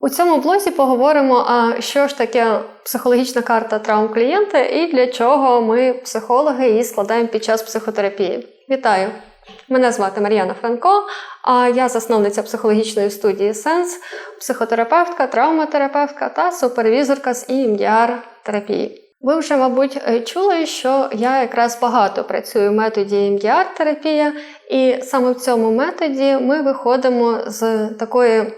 У цьому блозі поговоримо, а що ж таке психологічна карта травм клієнта і для чого ми, психологи, її складаємо під час психотерапії. Вітаю! Мене звати Мар'яна Франко, а я засновниця психологічної студії Сенс, психотерапевтка, травматерапевтка та супервізорка з EMDR терапії. Ви вже, мабуть, чули, що я якраз багато працюю в методі EMDR терапія, і саме в цьому методі ми виходимо з такої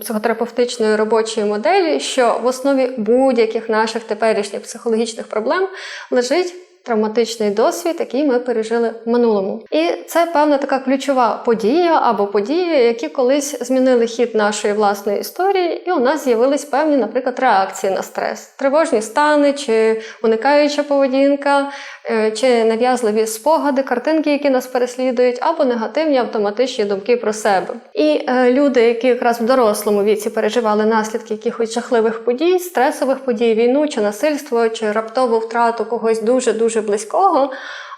психотерапевтичної робочої моделі, що в основі будь-яких наших теперішніх психологічних проблем лежить травматичний досвід, який ми пережили в минулому. І це певна така ключова подія або події, які колись змінили хід нашої власної історії, і у нас з'явились певні, наприклад, реакції на стрес, тривожні стани, чи уникаюча поведінка, е, чи нав'язливі спогади, картинки, які нас переслідують, або негативні автоматичні думки про себе. І е, люди, які якраз в дорослому віці переживали наслідки якихось жахливих подій, стресових подій, війну чи насильство, чи раптову втрату когось дуже дуже дуже близького.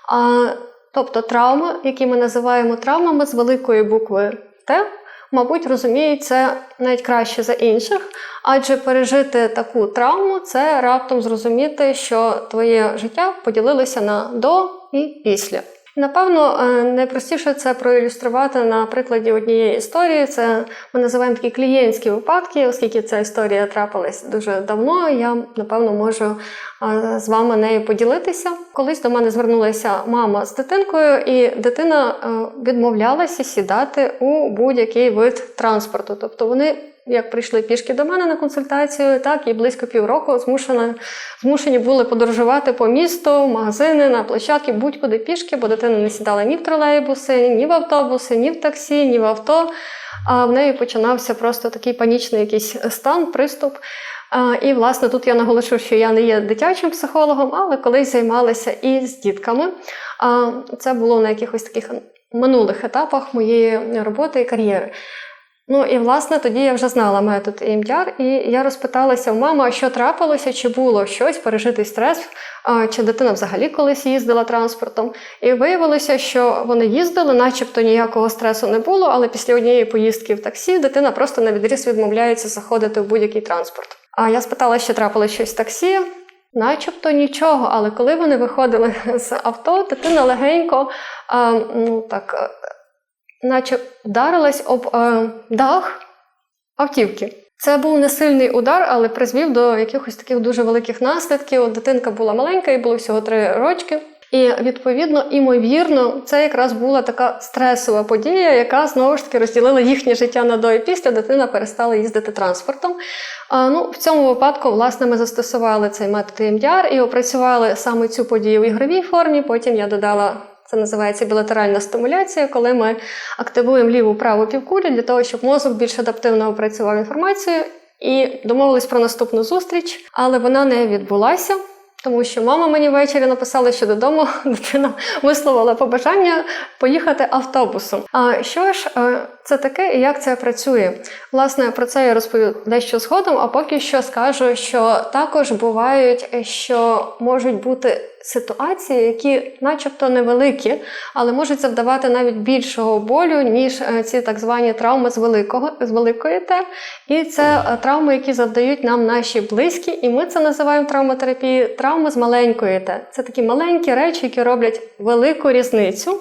А, Тобто травми, які ми називаємо травмами з великої букви Т, мабуть, розуміють це навіть краще за інших, адже пережити таку травму це раптом зрозуміти, що твоє життя поділилося на до і після. Напевно, е, найпростіше це проілюструвати на прикладі однієї історії. Це ми називаємо такі клієнтські випадки, оскільки ця історія трапилась дуже давно. Я напевно можу е, з вами нею поділитися. Колись до мене звернулася мама з дитинкою, і дитина е, відмовлялася сідати у будь-який вид транспорту. Тобто вони як прийшли пішки до мене на консультацію, так і близько півроку змушена, змушені були подорожувати по місту, магазини, на площадки, будь-куди пішки, бо дитина не сідала ні в тролейбуси, ні в автобуси, ні в таксі, ні в авто. А в неї починався просто такий панічний якийсь стан, приступ. І, власне, тут я наголошу, що я не є дитячим психологом, але колись займалася і з дітками. Це було на якихось таких минулих етапах моєї роботи і кар'єри. Ну і власне тоді я вже знала метод EMDR, і я розпиталася у мами, що трапилося, чи було щось, пережитий стрес, чи дитина взагалі колись їздила транспортом. І виявилося, що вони їздили, начебто ніякого стресу не було, але після однієї поїздки в таксі дитина просто на відріз відмовляється заходити в будь-який транспорт. А я спитала, що трапилося щось в таксі. Начебто нічого, але коли вони виходили з авто, дитина легенько ну, так, наче вдарилась об е, дах автівки. Це був не сильний удар, але призвів до якихось таких дуже великих наслідків. Дитинка була маленька, і було всього три рочки. І відповідно, імовірно, це якраз була така стресова подія, яка знову ж таки розділила їхнє життя на до і після. Дитина перестала їздити транспортом. А, ну, В цьому випадку, власне, ми застосували цей метод EMDR і опрацювали саме цю подію в ігровій формі. Потім я додала це називається білатеральна стимуляція, коли ми активуємо ліву праву півкулю для того, щоб мозок більш адаптивно опрацював інформацію. І домовились про наступну зустріч, але вона не відбулася. Тому що мама мені ввечері написала, що додому дитина висловила побажання поїхати автобусом. А що ж е, це таке і як це працює? Власне, про це я розповім дещо згодом, а поки що скажу, що також бувають, що можуть бути ситуації, які, начебто, невеликі, але можуть завдавати навіть більшого болю, ніж е, ці так звані травми з великого з великої Т. І це е, травми, які завдають нам наші близькі, і ми це називаємо травматерапією травми з маленької Т. Це такі маленькі речі, які роблять велику різницю.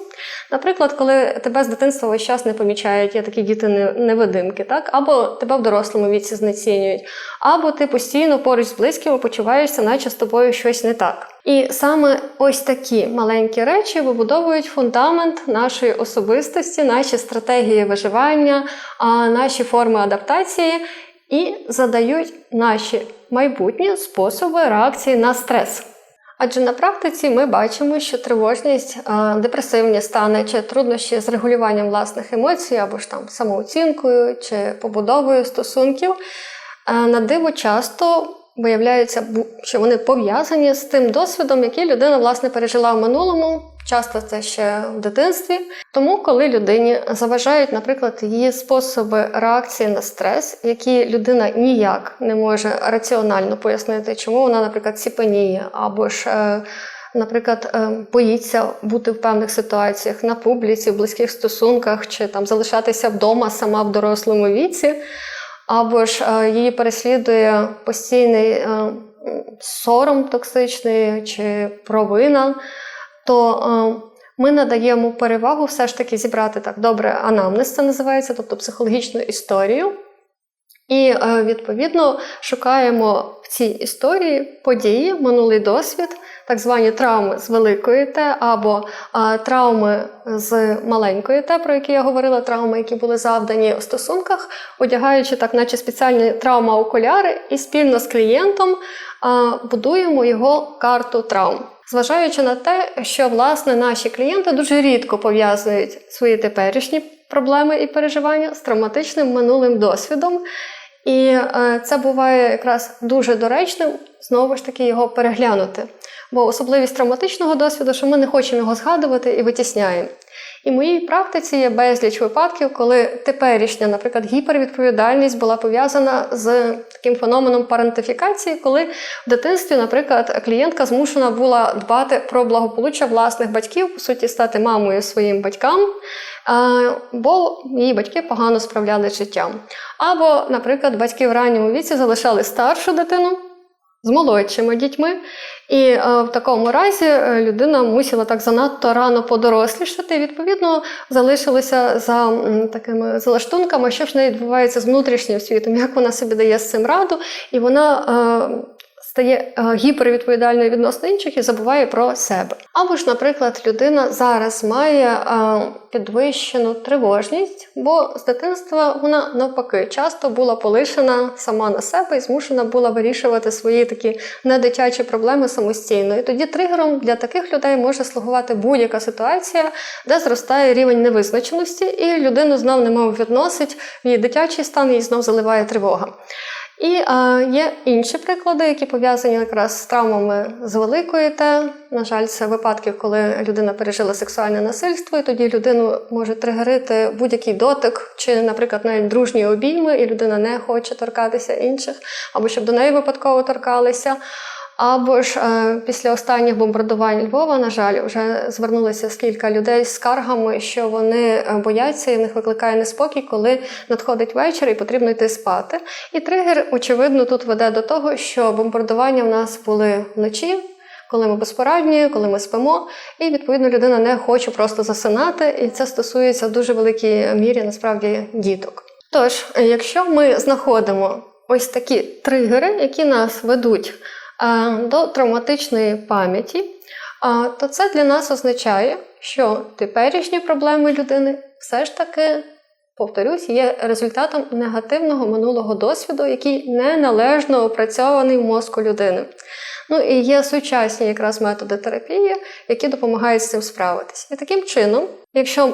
Наприклад, коли тебе з дитинства весь час не помічають, є такі діти невидимки, так? або тебе в дорослому віці знецінюють, або ти постійно поруч з близькими почуваєшся, наче з тобою щось не так. І саме ось такі маленькі речі вибудовують фундамент нашої особистості, наші стратегії виживання, наші форми адаптації і задають наші майбутні способи реакції на стрес. Адже на практиці ми бачимо, що тривожність, депресивні стани чи труднощі з регулюванням власних емоцій, або ж там самооцінкою чи побудовою стосунків на диво часто виявляється, що вони пов'язані з тим досвідом, який людина власне пережила в минулому. Часто це ще в дитинстві. Тому, коли людині заважають, наприклад, її способи реакції на стрес, які людина ніяк не може раціонально пояснити, чому вона, наприклад, ціпеніє, або ж, е, наприклад, е, боїться бути в певних ситуаціях на публіці, в близьких стосунках, чи там залишатися вдома сама в дорослому віці. або ж е, її переслідує постійний сором токсичний чи провина, то е, ми надаємо перевагу все ж таки зібрати так добре анамнез, це називається, тобто психологічну історію. І е, відповідно шукаємо в цій історії події, минулий досвід, так звані травми з великої Т, або е, травми з маленької Т, про які я говорила, травми, які були завдані в стосунках, одягаючи так, наче спеціальні травма-окуляри, і спільно з клієнтом будуємо його карту травм. Зважаючи на те, що власне наші клієнти дуже рідко пов'язують свої теперішні проблеми і переживання з травматичним минулим досвідом. І е, це буває якраз дуже доречним знову ж таки його переглянути. Бо особливість травматичного досвіду, що ми не хочемо його згадувати і витісняємо. І в моїй практиці є безліч випадків, коли теперішня, наприклад, гіпервідповідальність була пов'язана з таким феноменом парентифікації, коли в дитинстві, наприклад, клієнтка змушена була дбати про благополуччя власних батьків, по суті, стати мамою своїм батькам, бо її батьки погано справлялися з життям. Або, наприклад, батьки в ранньому віці залишали старшу дитину з молодшими дітьми. І е, в такому разі е, людина мусила так занадто рано подорослішати, і відповідно залишилася за м, такими залаштунками, що ж не відбувається з внутрішнім світом, як вона собі дає з цим раду, і вона. Е, Стає е, гіпервідповідальною відносно інших і забуває про себе. Або ж, наприклад, людина зараз має е, підвищену тривожність, бо з дитинства вона навпаки часто була полишена сама на себе і змушена була вирішувати свої такі недитячі проблеми самостійно. І тоді тригером для таких людей може слугувати будь-яка ситуація, де зростає рівень невизначеності, і людину знов немов відносить в її дитячий стан і знов заливає тривога. І е, є інші приклади, які пов'язані якраз з травмами з великої Т. На жаль, це випадки, коли людина пережила сексуальне насильство, і тоді людину може тригерити будь-який дотик, чи, наприклад, навіть дружні обійми, і людина не хоче торкатися інших, або щоб до неї випадково торкалися. Або ж е, після останніх бомбардувань Львова, на жаль, вже звернулися кілька людей з скаргами, що вони е, бояться і в них викликає неспокій, коли надходить вечір і потрібно йти спати. І тригер, очевидно, тут веде до того, що бомбардування в нас були вночі. Коли ми безпорадні, коли ми спимо, і відповідно людина не хоче просто засинати, і це стосується в дуже великій мірі насправді діток. Тож, якщо ми знаходимо ось такі тригери, які нас ведуть до травматичної пам'яті, то це для нас означає, що теперішні проблеми людини все ж таки, повторюсь, є результатом негативного минулого досвіду, який неналежно опрацьований в мозку людини. Ну і є сучасні якраз методи терапії, які допомагають з цим справитись. І таким чином, якщо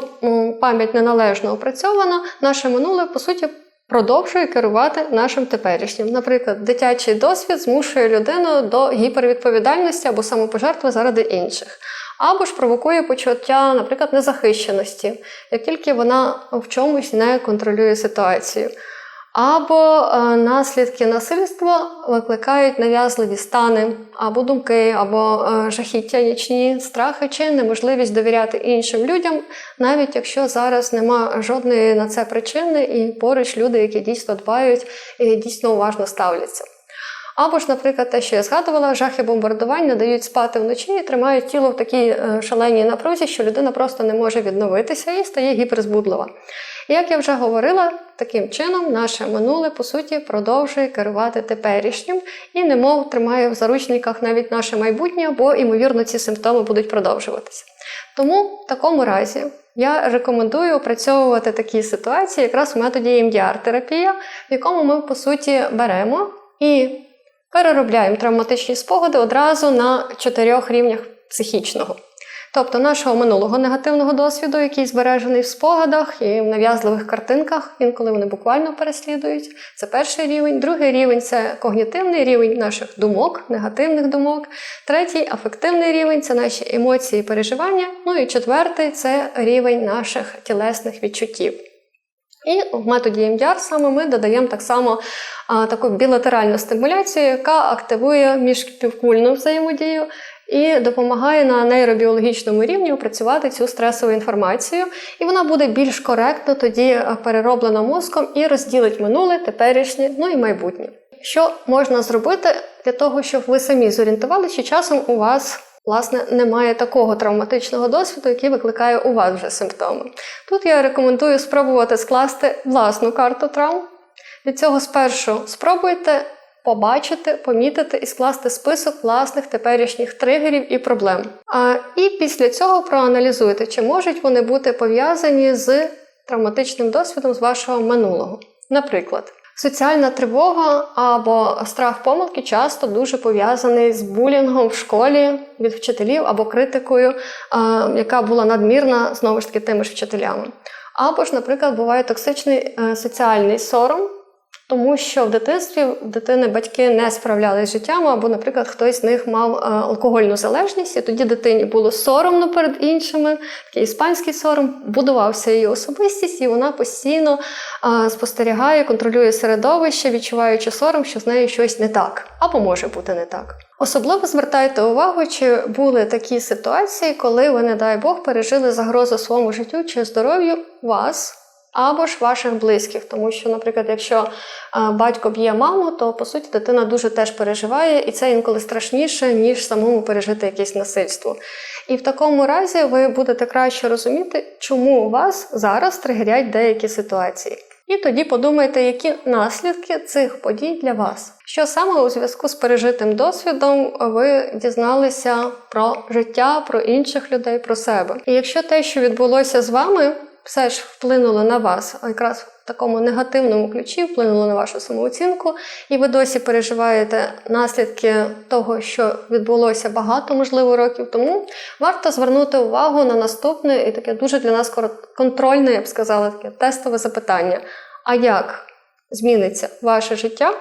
пам'ять неналежно опрацьована, наше минуле по суті продовжує керувати нашим теперішнім. Наприклад, дитячий досвід змушує людину до гіпервідповідальності або самопожертви заради інших. Або ж провокує почуття, наприклад, незахищеності, як тільки вона в чомусь не контролює ситуацію. Або е, наслідки насильства викликають нав'язливі стани, або думки, або е, жахіття, нічні страхи чи неможливість довіряти іншим людям, навіть якщо зараз нема жодної на це причини, і поруч люди, які дійсно дбають і дійсно уважно ставляться. Або ж, наприклад, те, що я згадувала, жахи бомбардувань не дають спати вночі і тримають тіло в такій е, шаленій напрузі, що людина просто не може відновитися і стає гіперзбудлива. Як я вже говорила, таким чином наше минуле, по суті, продовжує керувати теперішнім і, немов тримає в заручниках навіть наше майбутнє, бо, ймовірно, ці симптоми будуть продовжуватися. Тому в такому разі я рекомендую опрацьовувати такі ситуації якраз в методі EMDR-терапія, в якому ми, по суті, беремо і переробляємо травматичні спогади одразу на чотирьох рівнях психічного. Тобто нашого минулого негативного досвіду, який збережений в спогадах і в нав'язливих картинках, інколи вони буквально переслідують. Це перший рівень. Другий рівень це когнітивний рівень наших думок, негативних думок. Третій афективний рівень це наші емоції і переживання. Ну і четвертий це рівень наших тілесних відчуттів. І в методі EMDR саме ми додаємо так само а, таку білатеральну стимуляцію, яка активує міжпівкульну взаємодію і допомагає на нейробіологічному рівні опрацювати цю стресову інформацію, і вона буде більш коректно тоді е, перероблена мозком і розділить минуле, теперішнє, ну і майбутнє. Що можна зробити для того, щоб ви самі зорієнтувалися, що часом у вас власне немає такого травматичного досвіду, який викликає у вас вже симптоми. Тут я рекомендую спробувати скласти власну карту травм. Від цього спершу спробуйте побачити, помітити і скласти список власних теперішніх тригерів і проблем. А, і після цього проаналізуйте, чи можуть вони бути пов'язані з травматичним досвідом з вашого минулого. Наприклад, соціальна тривога або страх помилки часто дуже пов'язаний з булінгом в школі від вчителів або критикою, яка була надмірна знову ж таки тими ж вчителями. Або ж, наприклад, буває токсичний е, соціальний сором, тому що в дитинстві дитини батьки не справлялися з життям, або, наприклад, хтось з них мав е, алкогольну залежність, і тоді дитині було соромно перед іншими, такий іспанський сором, будувався її особистість, і вона постійно е, спостерігає, контролює середовище, відчуваючи сором, що з нею щось не так, або може бути не так. Особливо звертайте увагу, чи були такі ситуації, коли ви, не дай Бог, пережили загрозу своєму життю чи здоров'ю вас або ж ваших близьких. Тому що, наприклад, якщо е, батько б'є маму, то по суті дитина дуже теж переживає, і це інколи страшніше, ніж самому пережити якесь насильство. І в такому разі ви будете краще розуміти, чому у вас зараз тригерять деякі ситуації. І тоді подумайте, які наслідки цих подій для вас. Що саме у зв'язку з пережитим досвідом ви дізналися про життя, про інших людей, про себе. І якщо те, що відбулося з вами, все ж вплинуло на вас, якраз в такому негативному ключі вплинуло на вашу самооцінку, і ви досі переживаєте наслідки того, що відбулося багато, можливо, років тому, варто звернути увагу на наступне і таке дуже для нас контрольне, я б сказала, таке тестове запитання. А як зміниться ваше життя?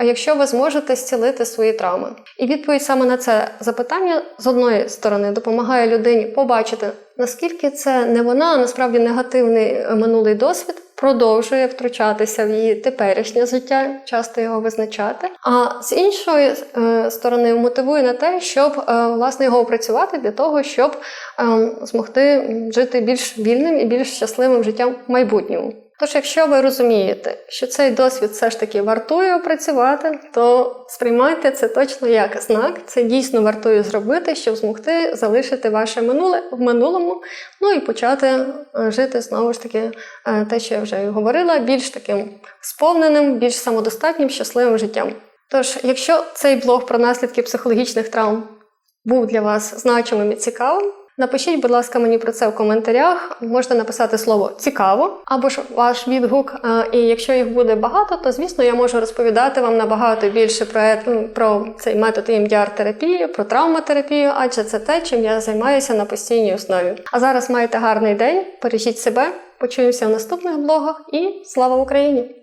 А якщо ви зможете зцілити свої травми? І відповідь саме на це запитання з одної сторони допомагає людині побачити, наскільки це не вона, а насправді негативний минулий досвід продовжує втручатися в її теперішнє життя, часто його визначати. А з іншої е, сторони мотивує на те, щоб е, власне його опрацювати для того, щоб е, змогти жити більш вільним і більш щасливим життям в майбутньому. Тож, якщо ви розумієте, що цей досвід все ж таки вартує опрацювати, то сприймайте це точно як знак. Це дійсно вартує зробити, щоб змогти залишити ваше минуле в минулому, ну і почати е, жити знову ж таки е, те, що я вже говорила, більш таким сповненим, більш самодостатнім, щасливим життям. Тож, якщо цей блог про наслідки психологічних травм був для вас значимим і цікавим, Напишіть, будь ласка, мені про це в коментарях. Можете написати слово цікаво або ж ваш відгук. І якщо їх буде багато, то звісно я можу розповідати вам набагато більше про про цей метод emdr терапії, про травматерапію, адже це те, чим я займаюся на постійній основі. А зараз маєте гарний день, бережіть себе, почуємося в наступних блогах і слава Україні!